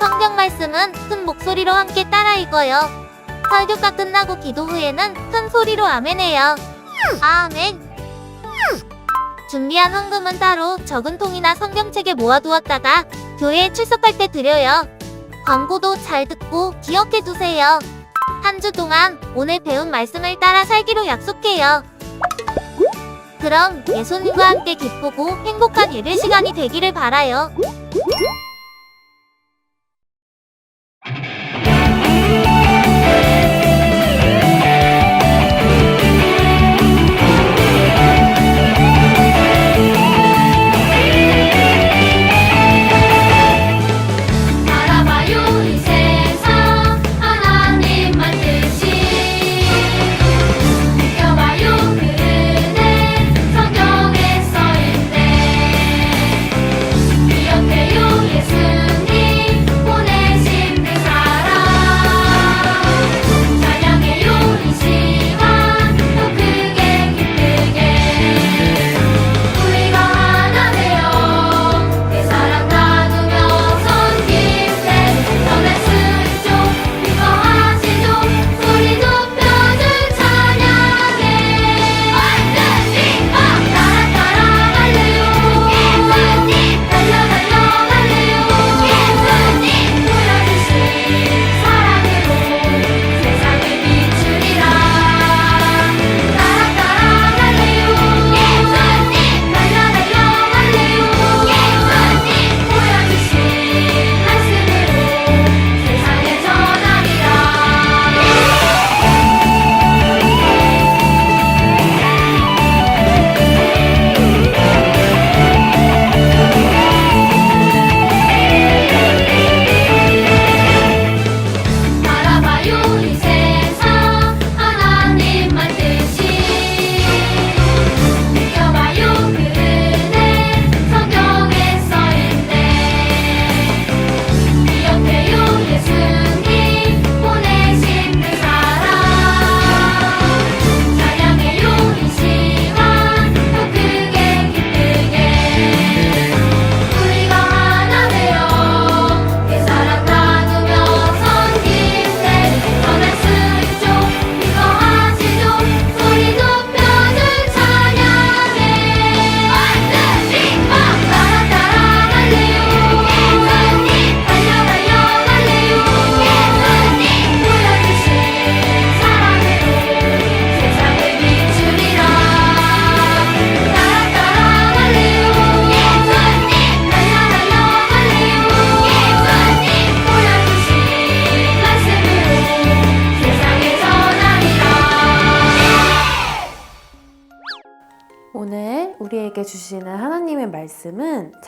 성경 말씀은 큰 목소리로 함께 따라 읽어요. 설교가 끝나고 기도 후에는 큰 소리로 아멘해요. 아멘. 준비한 헌금은 따로 적은 통이나 성경책에 모아두었다가 교회에 출석할 때 드려요. 광고도 잘 듣고 기억해 두세요. 한 주 동안 오늘 배운 말씀을 따라 살기로 약속해요. 그럼 예수님과 함께 기쁘고 행복한 예배 시간이 되기를 바라요.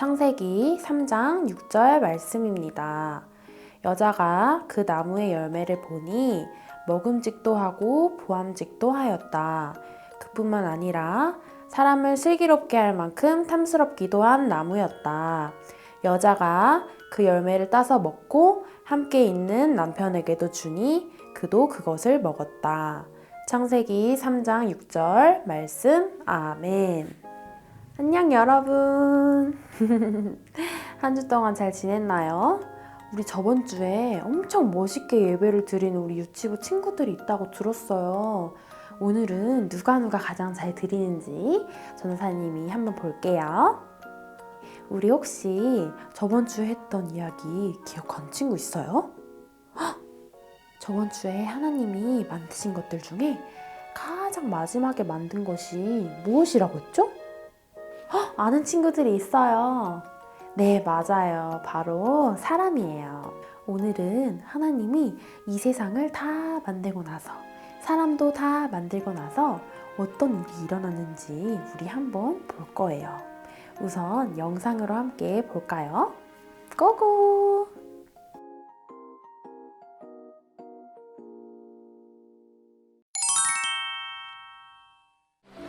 창세기 3장 6절 말씀입니다. 여자가 그 나무의 열매를 보니 먹음직도 하고 보암직도 하였다. 그뿐만 아니라 사람을 슬기롭게 할 만큼 탐스럽기도 한 나무였다. 여자가 그 열매를 따서 먹고 함께 있는 남편에게도 주니 그도 그것을 먹었다. 창세기 3장 6절 말씀 아멘. 안녕 여러분. 한 주 동안 잘 지냈나요? 우리 저번 주에 엄청 멋있게 예배를 드리는 우리 유치부 친구들이 있다고 들었어요. 오늘은 누가 누가 가장 잘 드리는지 전사님이 한번 볼게요. 우리 혹시 저번 주에 했던 이야기 기억하는 친구 있어요? 저번 주에 하나님이 만드신 것들 중에 가장 마지막에 만든 것이 무엇이라고 했죠? 헉, 아는 친구들이 있어요. 네, 맞아요. 바로 사람이에요. 오늘은 하나님이 이 세상을 다 만들고 나서 사람도 다 만들고 나서 어떤 일이 일어났는지 우리 한번 볼 거예요. 우선 영상으로 함께 볼까요? 고고!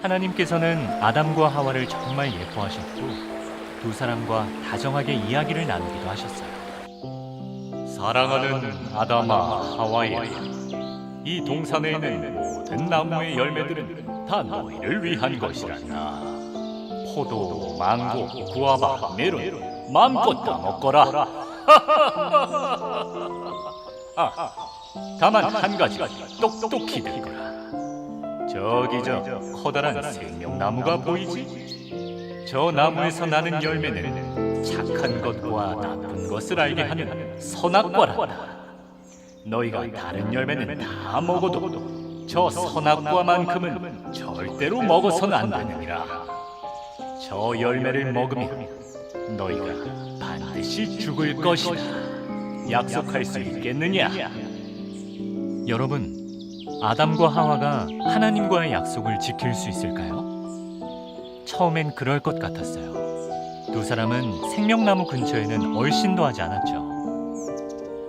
하나님께서는 아담과 하와를 정말 예뻐하셨고 두 사람과 다정하게 이야기를 나누기도 하셨어요. 사랑하는 아담아 하와야, 이 동산에 있는 모든 나무의 열매들은 다 너희를 위한 것이란다. 포도, 망고, 구아바, 메론 마음껏 다 먹거라. 아, 다만 한 가지 똑똑히 들거라. 저기 저 커다란 생명나무가 보이지? 저 나무에서 나는 열매는 착한 것과 나쁜 것을 알게 하는 선악과란다. 너희가 다른 열매는 다 먹어도 저 선악과만큼은 절대로 먹어서는 안 되느니라. 저 열매를 먹으면 너희가 반드시 죽을 것이다. 약속할 수 있겠느냐? 여러분, 아담과 하와가 하나님과의 약속을 지킬 수 있을까요? 처음엔 그럴 것 같았어요. 두 사람은 생명나무 근처에는 얼씬도 하지 않았죠.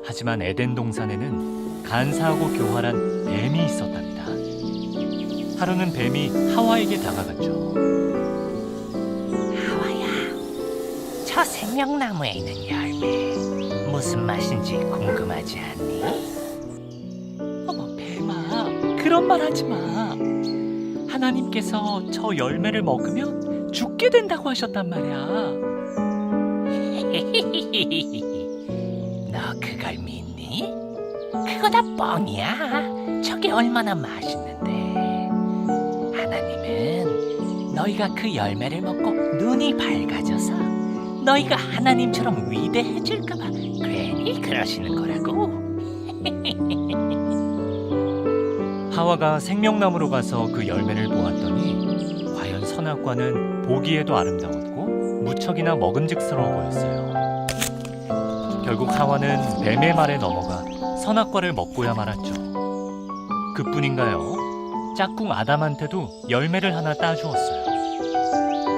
하지만 에덴 동산에는 간사하고 교활한 뱀이 있었답니다. 하루는 뱀이 하와에게 다가갔죠. 하와야, 저 생명나무에 있는 열매 무슨 맛인지 궁금하지 않니? 그런 말 하지 마. 하나님께서 저 열매를 먹으면 죽게 된다고 하셨단 말이야. 너 그걸 믿니? 그거 다 뻥이야. 저게 얼마나 맛있는데. 하나님은 너희가 그 열매를 먹고 눈이 밝아져서 너희가 하나님처럼 위대해질까봐 괜히 그러시는 거라 하와가 생명나무로 가서 그 열매를 보았더니 과연 선악과는 보기에도 아름다웠고 무척이나 먹음직스러워 보였어요. 결국 하와는 뱀의 말에 넘어가 선악과를 먹고야 말았죠. 그뿐인가요? 짝꿍 아담한테도 열매를 하나 따주었어요.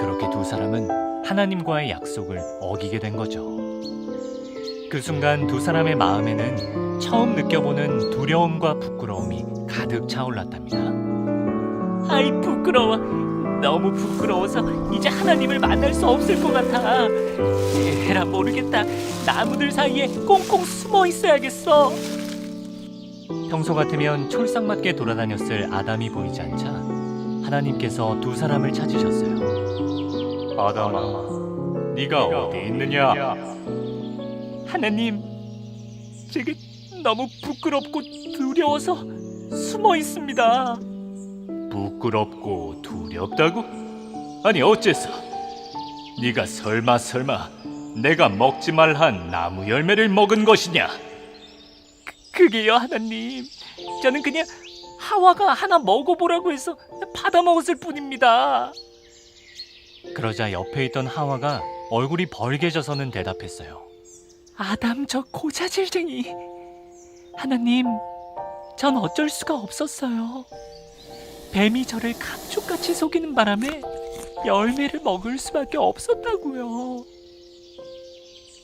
그렇게 두 사람은 하나님과의 약속을 어기게 된 거죠. 그 순간 두 사람의 마음에는 처음 느껴보는 두려움과 부끄러움이 가득 차올랐답니다. 아이 부끄러워. 너무 부끄러워서 이제 하나님을 만날 수 없을 것 같아. 에라 모르겠다. 나무들 사이에 꽁꽁 숨어 있어야겠어. 평소 같으면 촐싹맞게 돌아다녔을 아담이 보이지 않자 하나님께서 두 사람을 찾으셨어요. 아담아, 네가 어디 있느냐? 하나님, 제가 너무 부끄럽고 두려워서 숨어 있습니다. 부끄럽고 두렵다고? 아니 어째서? 네가 설마 설마 내가 먹지 말한 나무 열매를 먹은 것이냐? 그, 게요 하나님. 저는 그냥 하와가 하나 먹어보라고 해서 받아 먹었을 뿐입니다. 그러자 옆에 있던 하와가 얼굴이 벌개져서는 대답했어요. 아담 저 고자질쟁이. 하나님, 전 어쩔 수가 없었어요. 뱀이 저를 감쪽같이 속이는 바람에 열매를 먹을 수밖에 없었다고요.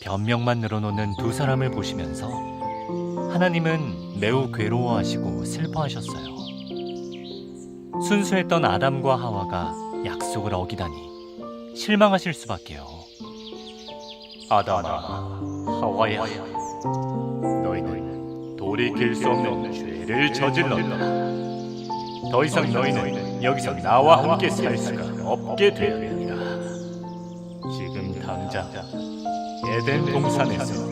변명만 늘어놓는 두 사람을 보시면서 하나님은 매우 괴로워하시고 슬퍼하셨어요. 순수했던 아담과 하와가 약속을 어기다니 실망하실 수밖에요. 아담아, 하와야, 너희는 돌이킬 수 없는 죄를 저질렀다. 더 이상 너희는 여기서 나와 함께 살 수가 없게 되리라. 지금 당장 에덴 동산에서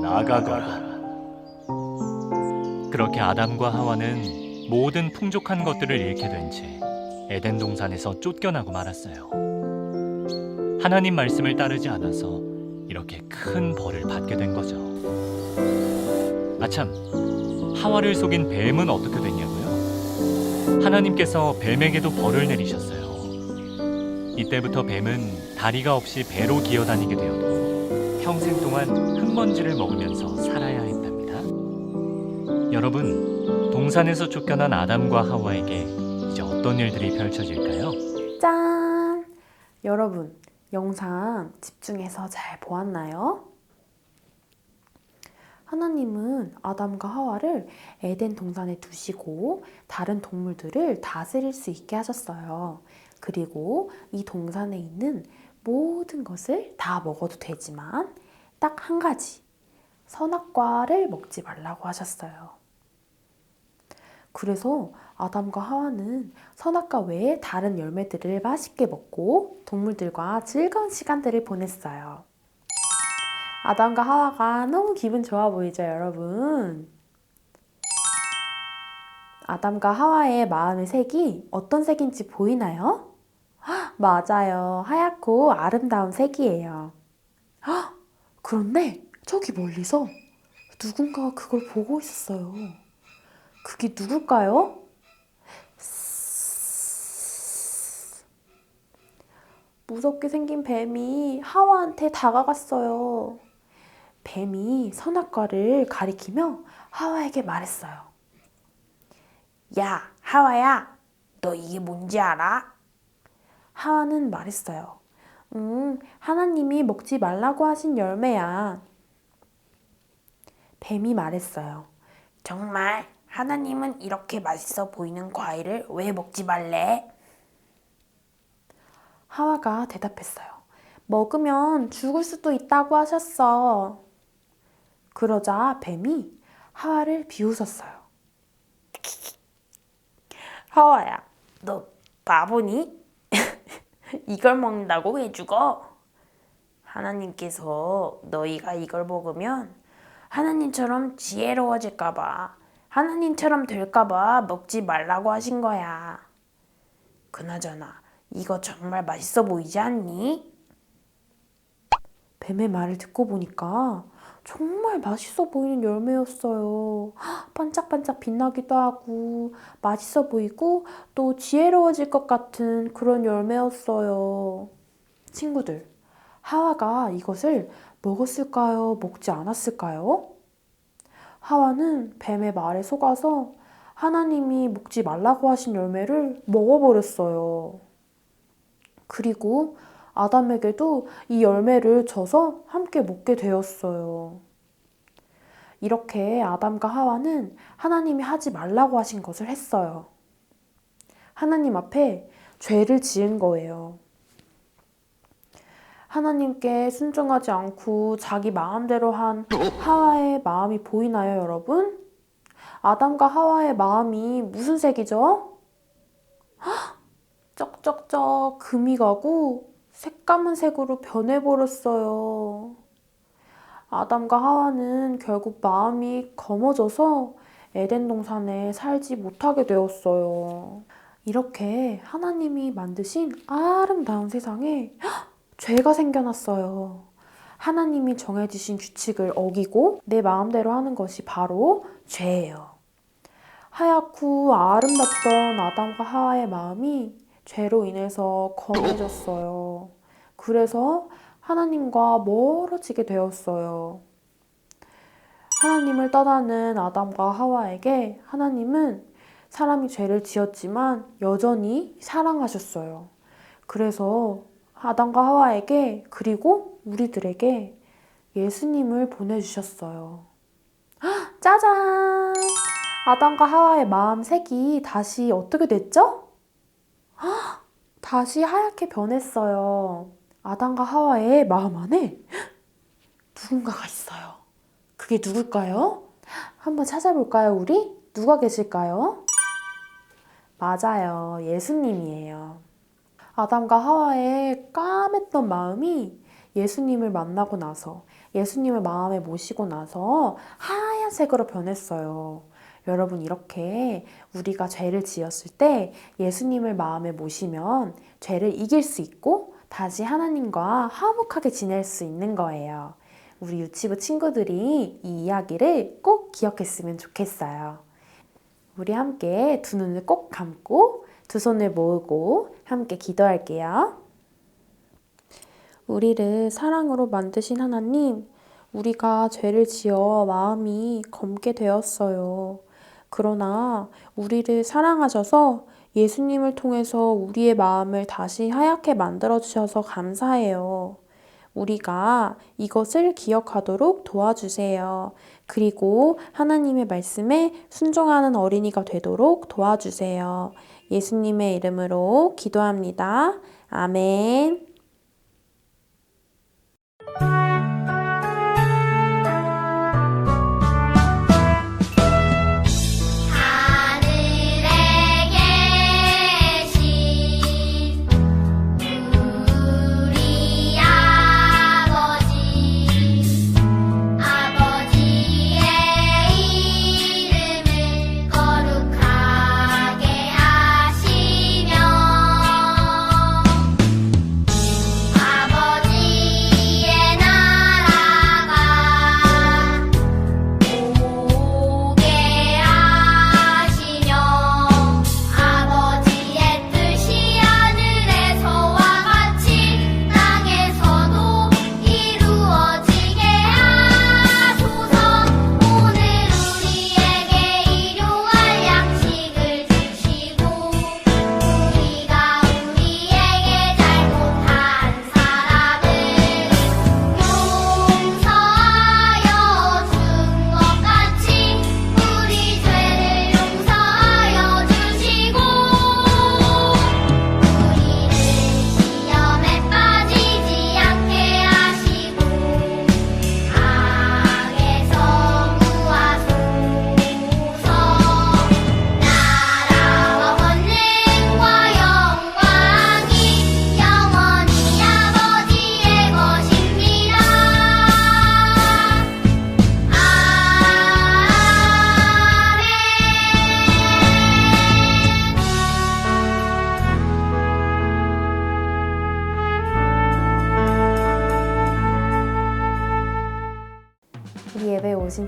나가거라. 그렇게 아담과 하와는 모든 풍족한 것들을 잃게 된 채 에덴 동산에서 쫓겨나고 말았어요. 하나님 말씀을 따르지 않아서 이렇게 큰 벌을 받게 된 거죠. 아참, 하와를 속인 뱀은 어떻게 됐냐고요? 하나님께서 뱀에게도 벌을 내리셨어요. 이때부터 뱀은 다리가 없이 배로 기어다니게 되어도 평생 동안 흙먼지를 먹으면서 살아야 했답니다. 여러분, 동산에서 쫓겨난 아담과 하와에게 이제 어떤 일들이 펼쳐질까요? 짠! 여러분, 영상 집중해서 잘 보았나요? 하나님은 아담과 하와를 에덴 동산에 두시고 다른 동물들을 다스릴 수 있게 하셨어요. 그리고 이 동산에 있는 모든 것을 다 먹어도 되지만 딱 한 가지 선악과를 먹지 말라고 하셨어요. 그래서 아담과 하와는 선악과 외에 다른 열매들을 맛있게 먹고 동물들과 즐거운 시간들을 보냈어요. 아담과 하와가 너무 기분 좋아 보이죠, 여러분? 아담과 하와의 마음의 색이 어떤 색인지 보이나요? 헉, 맞아요. 하얗고 아름다운 색이에요. 헉, 그런데 저기 멀리서 누군가가 그걸 보고 있었어요. 그게 누굴까요? 무섭게 생긴 뱀이 하와한테 다가갔어요. 뱀이 선악과를 가리키며 하와에게 말했어요. 야, 하와야, 너 이게 뭔지 알아? 하와는 말했어요. 음, 하나님이 먹지 말라고 하신 열매야. 뱀이 말했어요. 정말 하나님은 이렇게 맛있어 보이는 과일을 왜 먹지 말래? 하와가 대답했어요. 먹으면 죽을 수도 있다고 하셨어. 그러자 뱀이 하와를 비웃었어요. 하와야, 너 바보니? 이걸 먹는다고 왜 죽어? 하나님께서 너희가 이걸 먹으면 하나님처럼 지혜로워질까봐, 하나님처럼 될까봐 먹지 말라고 하신 거야. 그나저나, 이거 정말 맛있어 보이지 않니? 뱀의 말을 듣고 보니까 정말 맛있어 보이는 열매였어요. 헉, 반짝반짝 빛나기도 하고 맛있어 보이고 또 지혜로워질 것 같은 그런 열매였어요. 친구들, 하와가 이것을 먹었을까요? 먹지 않았을까요? 하와는 뱀의 말에 속아서 하나님이 먹지 말라고 하신 열매를 먹어버렸어요. 그리고 아담에게도 이 열매를 줘서 함께 먹게 되었어요. 이렇게 아담과 하와는 하나님이 하지 말라고 하신 것을 했어요. 하나님 앞에 죄를 지은 거예요. 하나님께 순종하지 않고 자기 마음대로 한 하와의 마음이 보이나요, 여러분? 아담과 하와의 마음이 무슨 색이죠? 헉! 쩍쩍쩍 금이 가고 색감은 색으로 변해버렸어요. 아담과 하와는 결국 마음이 검어져서 에덴 동산에 살지 못하게 되었어요. 이렇게 하나님이 만드신 아름다운 세상에 헉! 죄가 생겨났어요. 하나님이 정해주신 규칙을 어기고 내 마음대로 하는 것이 바로 죄예요. 하얗고 아름답던 아담과 하와의 마음이 죄로 인해서 검해졌어요. 그래서 하나님과 멀어지게 되었어요. 하나님을 떠나는 아담과 하와에게 하나님은 사람이 죄를 지었지만 여전히 사랑하셨어요. 그래서 아담과 하와에게 그리고 우리들에게 예수님을 보내주셨어요. 헉, 짜잔! 아담과 하와의 마음 색이 다시 어떻게 됐죠? 헉, 다시 하얗게 변했어요. 아담과 하와의 마음 안에 누군가가 있어요. 그게 누굴까요? 한번 찾아볼까요, 우리? 누가 계실까요? 맞아요. 예수님이에요. 아담과 하와의 까맸던 마음이 예수님을 만나고 나서, 예수님을 마음에 모시고 나서 하얀색으로 변했어요. 여러분, 이렇게 우리가 죄를 지었을 때 예수님을 마음에 모시면 죄를 이길 수 있고 다시 하나님과 화목하게 지낼 수 있는 거예요. 우리 유치부 친구들이 이 이야기를 꼭 기억했으면 좋겠어요. 우리 함께 두 눈을 꼭 감고 두 손을 모으고 함께 기도할게요. 우리를 사랑으로 만드신 하나님, 우리가 죄를 지어 마음이 검게 되었어요. 그러나 우리를 사랑하셔서 예수님을 통해서 우리의 마음을 다시 하얗게 만들어 주셔서 감사해요. 우리가 이것을 기억하도록 도와주세요. 그리고 하나님의 말씀에 순종하는 어린이가 되도록 도와주세요. 예수님의 이름으로 기도합니다. 아멘.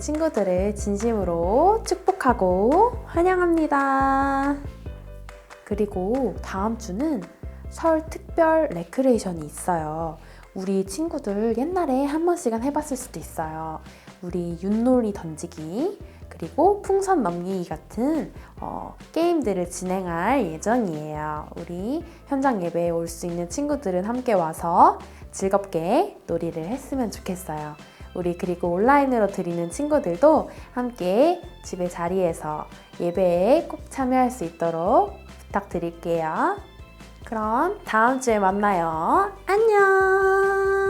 친구들을 진심으로 축복하고 환영합니다. 그리고 다음 주는 설 특별 레크레이션이 있어요. 우리 친구들 옛날에 한 번씩은 해봤을 수도 있어요. 우리 윷놀이 던지기, 그리고 풍선 넘기기 같은 어, 게임들을 진행할 예정이에요. 우리 현장 예배에 올 수 있는 친구들은 함께 와서 즐겁게 놀이를 했으면 좋겠어요. 우리 그리고 온라인으로 드리는 친구들도 함께 집의 자리에서 예배에 꼭 참여할 수 있도록 부탁드릴게요. 그럼 다음 주에 만나요. 안녕!